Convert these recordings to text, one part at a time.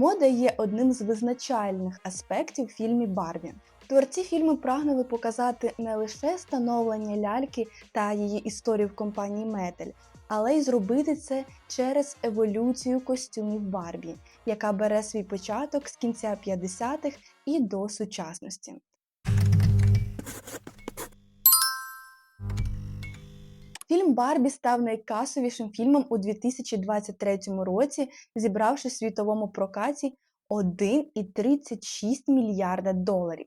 Мода є одним з визначальних аспектів фільмі Барбі. Творці фільму прагнули показати не лише становлення ляльки та її історію в компанії Метель, але й зробити це через еволюцію костюмів Барбі, яка бере свій початок з кінця 50-х і до сучасності. Фільм Барбі став найкасовішим фільмом у 2023 році, зібравши в світовому прокаті 1,36 мільярда доларів.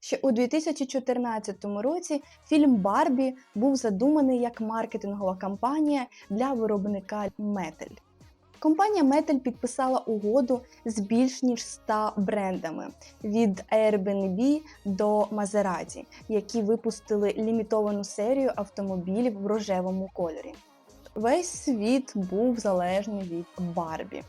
Ще у 2014 році фільм Барбі був задуманий як маркетингова кампанія для виробника Метель. Компанія Метель підписала угоду з більш ніж 100 брендами від Airbnb до Maserati, які випустили лімітовану серію автомобілів в рожевому кольорі. Весь світ був залежний від Барбі.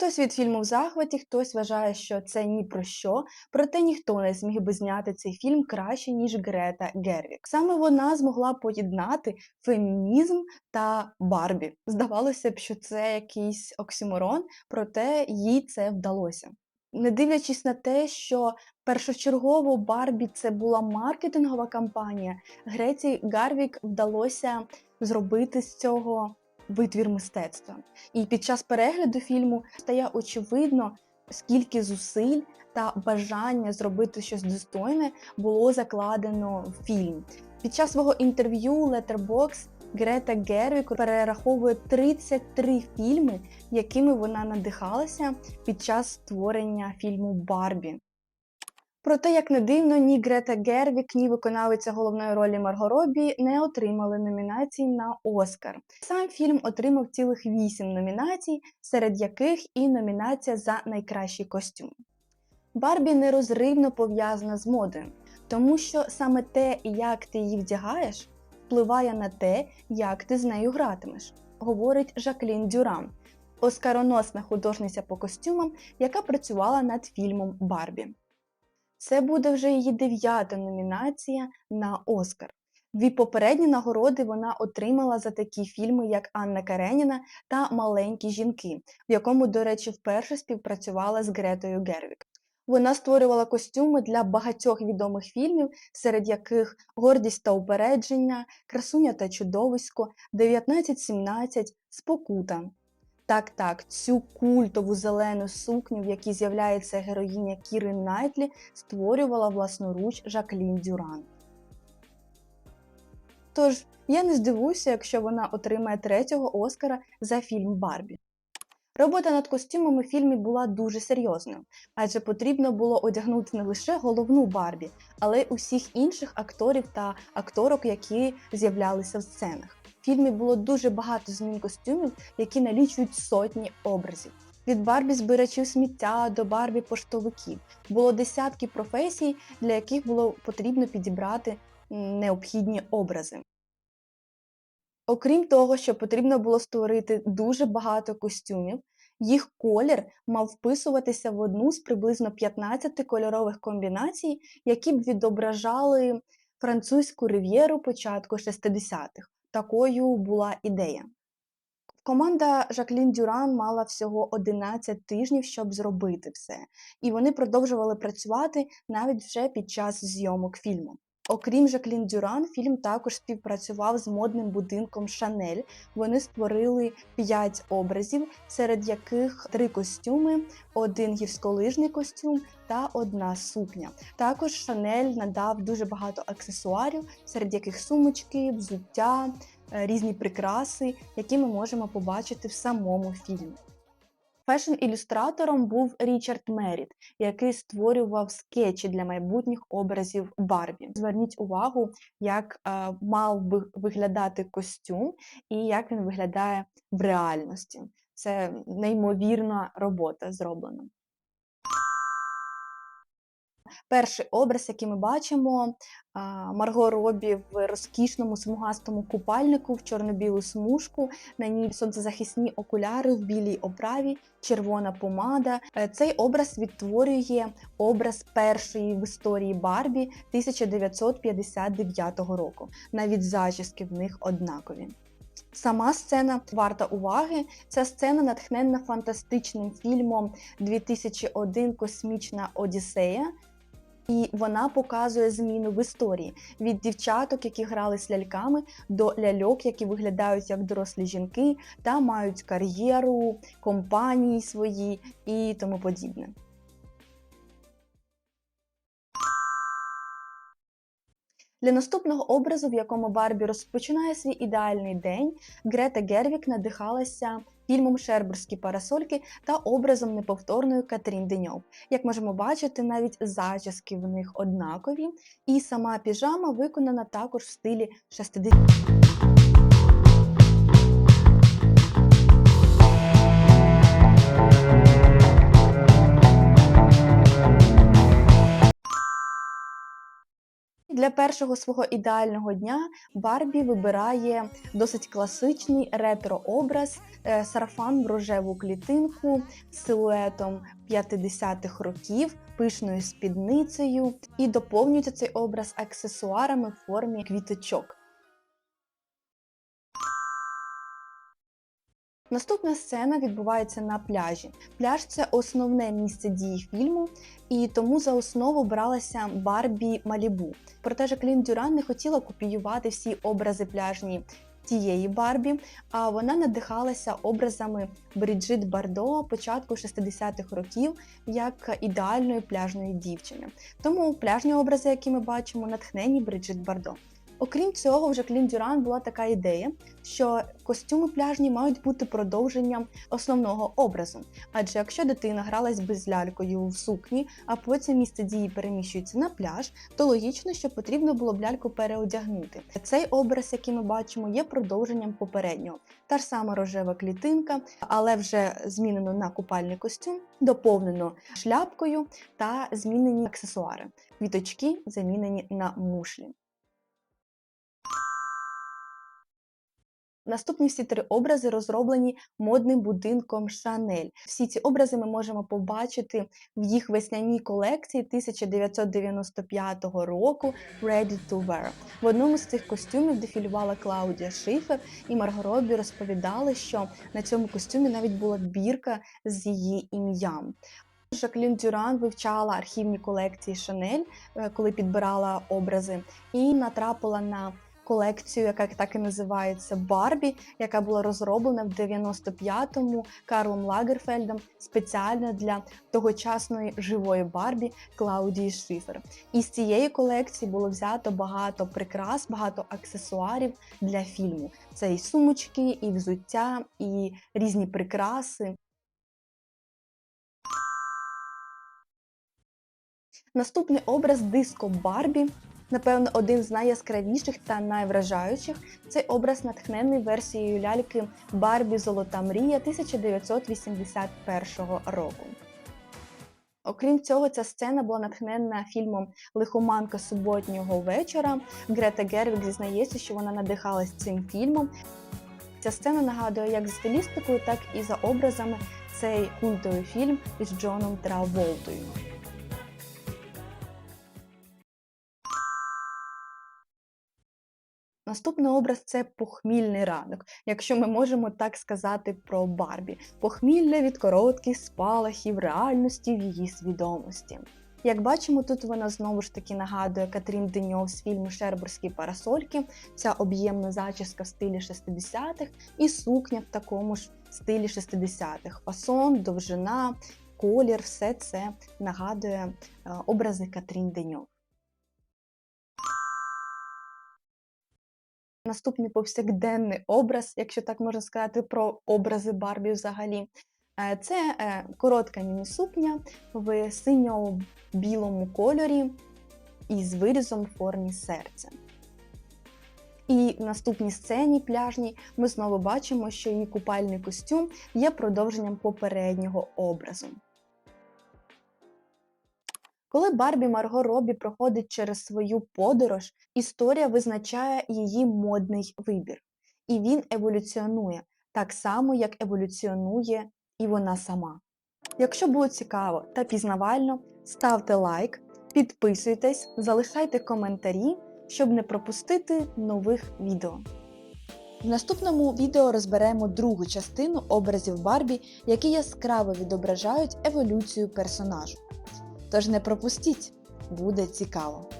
Хтось від фільму в захваті, хтось вважає, що це ні про що, проте ніхто не зміг би зняти цей фільм краще, ніж Грета Гервік. Саме вона змогла поєднати фемінізм та Барбі. Здавалося б, що це якийсь оксиморон, проте їй це вдалося. Не дивлячись на те, що першочергово Барбі це була маркетингова кампанія, Греті Гарвік вдалося зробити з цього витвір мистецтва. І під час перегляду фільму стає очевидно, скільки зусиль та бажання зробити щось достойне було закладено в фільм. Під час свого інтерв'ю Letterboxd Грета Гервік перераховує 33 фільми, якими вона надихалася під час створення фільму Барбі. Проте, як не дивно, ні Грета Гервік, ні виконавиця головної ролі Марго Робі не отримали номінацій на Оскар. Сам фільм отримав цілих вісім номінацій, серед яких і номінація за найкращий костюм. Барбі нерозривно пов'язана з модою, тому що саме те, як ти її вдягаєш, впливає на те, як ти з нею гратимеш, говорить Жаклін Дюран, оскароносна художниця по костюмам, яка працювала над фільмом Барбі. Це буде вже її дев'ята номінація на Оскар. Дві попередні нагороди вона отримала за такі фільми, як Анна Кареніна та Маленькі жінки, в якому, до речі, вперше співпрацювала з Гретою Гервік. Вона створювала костюми для багатьох відомих фільмів, серед яких Гордість та упередження, Красуня та чудовисько, 1917, Спокута. Так, так, цю культову зелену сукню, в якій з'являється героїня Кіри Найтлі, створювала власноруч Жаклін Дюран. Тож, я не здивуюся, якщо вона отримає третього Оскара за фільм Барбі. Робота над костюмами в фільмі була дуже серйозною, адже потрібно було одягнути не лише головну Барбі, але й усіх інших акторів та акторок, які з'являлися в сценах. В фільмі було дуже багато змін костюмів, які налічують сотні образів. Від Барбі збирачів сміття до Барбі поштовиків було десятки професій, для яких було потрібно підібрати необхідні образи. Окрім того, що потрібно було створити дуже багато костюмів, їх колір мав вписуватися в одну з приблизно 15 кольорових комбінацій, які б відображали французьку рив'єру початку 60-х. Такою була ідея. Команда Жаклін Дюран мала всього 11 тижнів, щоб зробити все, і вони продовжували працювати навіть вже під час зйомок фільму. Окрім Жаклін Дюран, фільм також співпрацював з модним будинком Шанель. Вони створили 5 образів, серед яких три костюми, один гірськолижний костюм та одна сукня. Також Шанель надав дуже багато аксесуарів, серед яких сумочки, взуття, е, різні прикраси, які ми можемо побачити в самому фільмі. Фешн-ілюстратором був Річард Меріт, який створював скетчі для майбутніх образів Барбі. Зверніть увагу, як е, мав би виглядати костюм і як він виглядає в реальності. Це неймовірна робота зроблена. Перший образ, який ми бачимо, Марго Робі в розкішному смугастому купальнику в чорно-білу смужку, на ній сонцезахисні окуляри в білій оправі, червона помада. Е, цей образ відтворює образ першої в історії Барбі 1959 року. Навіть зачіски в них однакові. Сама сцена варта уваги. Ця сцена натхненна фантастичним фільмом 2001 Космічна Одіссея. І вона показує зміну в історії від дівчаток, які грали з ляльками, до ляльок, які виглядають як дорослі жінки та мають кар'єру, компанії свої і тому подібне. Для наступного образу, в якому Барбі розпочинає свій ідеальний день, Грета Гервік надихалася фільмом Шербурські парасольки та образом неповторної Катрін Деньов. Як можемо бачити, навіть зачіски в них однакові, і сама піжама виконана також в стилі 60 Для першого свого ідеального дня Барбі вибирає досить класичний ретро-образ, е, сарафан в рожеву клітинку з силуетом 50-х років, пишною спідницею, і доповнюється цей образ аксесуарами в формі квіточок. Наступна сцена відбувається на пляжі. Пляж це основне місце дії фільму, і тому за основу бралася Барбі Малібу. Проте Жаклін Дюран не хотіла копіювати всі образи пляжні тієї Барбі, а вона надихалася образами Бріджит Бардо початку 60-х років як ідеальної пляжної дівчини. Тому пляжні образи, які ми бачимо, натхнені Бріджит Бардо. Окрім цього, в Жаклін Дюран була така ідея, що костюми пляжні мають бути продовженням основного образу. Адже якщо дитина гралась би з лялькою в сукні, а потім місце дії переміщується на пляж, то логічно, що потрібно було б ляльку переодягнути. Цей образ, який ми бачимо, є продовженням попереднього. Та ж сама рожева клітинка, але вже змінено на купальний костюм, доповнено шляпкою та змінені аксесуари. Квіточки замінені на мушлі. Наступні всі три образи розроблені модним будинком Шанель. Всі ці образи ми можемо побачити в їх весняній колекції 1995 року Ready to Wear. В одному з цих костюмів дефілювала Клаудія Шифер, і Марго Робі розповідали, що на цьому костюмі навіть була бірка з її ім'ям. Жаклін Дюран вивчала архівні колекції Шанель, е, коли підбирала образи, і натрапила на колекцію, яка так і називається Барбі, яка була розроблена в 95-му Карлом Лагерфельдом спеціально для тогочасної живої Барбі Клаудії Шифер. І з цієї колекції було взято багато прикрас, багато аксесуарів для фільму. Це і сумочки, і взуття, і різні прикраси. Наступний образ диско Барбі Напевно, один з найяскравіших та найвражаючих цей образ натхнений версією ляльки Барбі Золота Мрія 1981 року. Окрім цього, ця сцена була натхненна фільмом Лихоманка суботнього вечора. Грета Гервік зізнається, що вона надихалась цим фільмом. Ця сцена нагадує як за стилістикою, так і за образами цей культовий фільм із Джоном Траволтою. Наступний образ це похмільний ранок, якщо ми можемо так сказати про Барбі. Похмілля від коротких спалахів реальності в її свідомості. Як бачимо, тут вона знову ж таки нагадує Катрін Деньов з фільму Шербурські парасольки, ця об'ємна зачіска в стилі 60-х і сукня в такому ж стилі 60-х. Фасон, довжина, колір, все це нагадує е, образи Катрін Деньов. Наступний повсякденний образ, якщо так можна сказати, про образи Барбі взагалі. Е, це е, коротка міні-сукня в синьо-білому кольорі із вирізом в формі серця. І в наступній сцені пляжній ми знову бачимо, що її купальний костюм є продовженням попереднього образу. Коли Барбі Марго Робі проходить через свою подорож, історія визначає її модний вибір. І він еволюціонує так само, як еволюціонує і вона сама. Якщо було цікаво та пізнавально, ставте лайк, підписуйтесь, залишайте коментарі, щоб не пропустити нових відео. В наступному відео розберемо другу частину образів Барбі, які яскраво відображають еволюцію персонажу. Тож не пропустіть, буде цікаво!